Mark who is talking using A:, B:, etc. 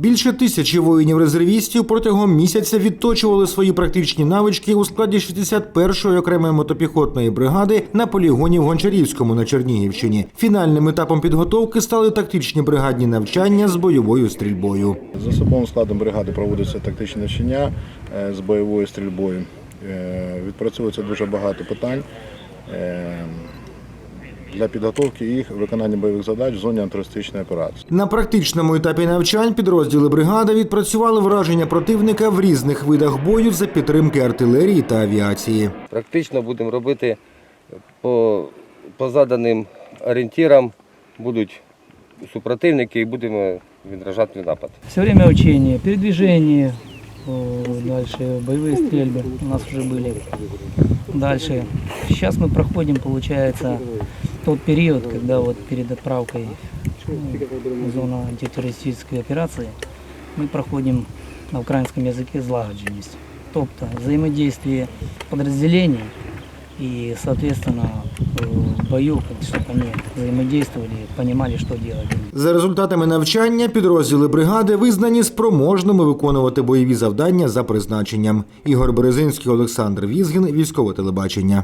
A: Більше тисячі воїнів-резервістів протягом місяця відточували свої практичні навички у складі 61-ї окремої мотопіхотної бригади на полігоні в Гончарівському на Чернігівщині. Фінальним етапом підготовки стали тактичні бригадні навчання з бойовою стрільбою.
B: З особовим складом бригади проводяться тактичні навчання е, з бойовою стрільбою. Е, Відпрацьовується дуже багато питань е, для підготовки їх виконання бойових задач в зоні антитерористичної операції.
A: На практичному етапі навчань підрозділи бригади відпрацювали враження противника в різних видах бою за підтримки артилерії та авіації.
C: Практично будемо робити по, по заданим орієнтирам, будуть супротивники і будемо відражати напад.
D: Все время учения, передвижение, о, дальше боевые стрельбы у нас уже были. Дальше. Сейчас мы проходим, получается, тот период, когда вот перед отправкой ну, в зону антитеррористической операции мы проходим на украинском языке злагодженность. Тобто взаимодействие подразделений и, соответственно, в бою, чтобы они взаимодействовали, понимали, что делать.
A: За результатами навчання підрозділи бригади визнані спроможними виконувати бойові завдання за призначенням. Ігор Березинський, Олександр Візгін, військове телебачення.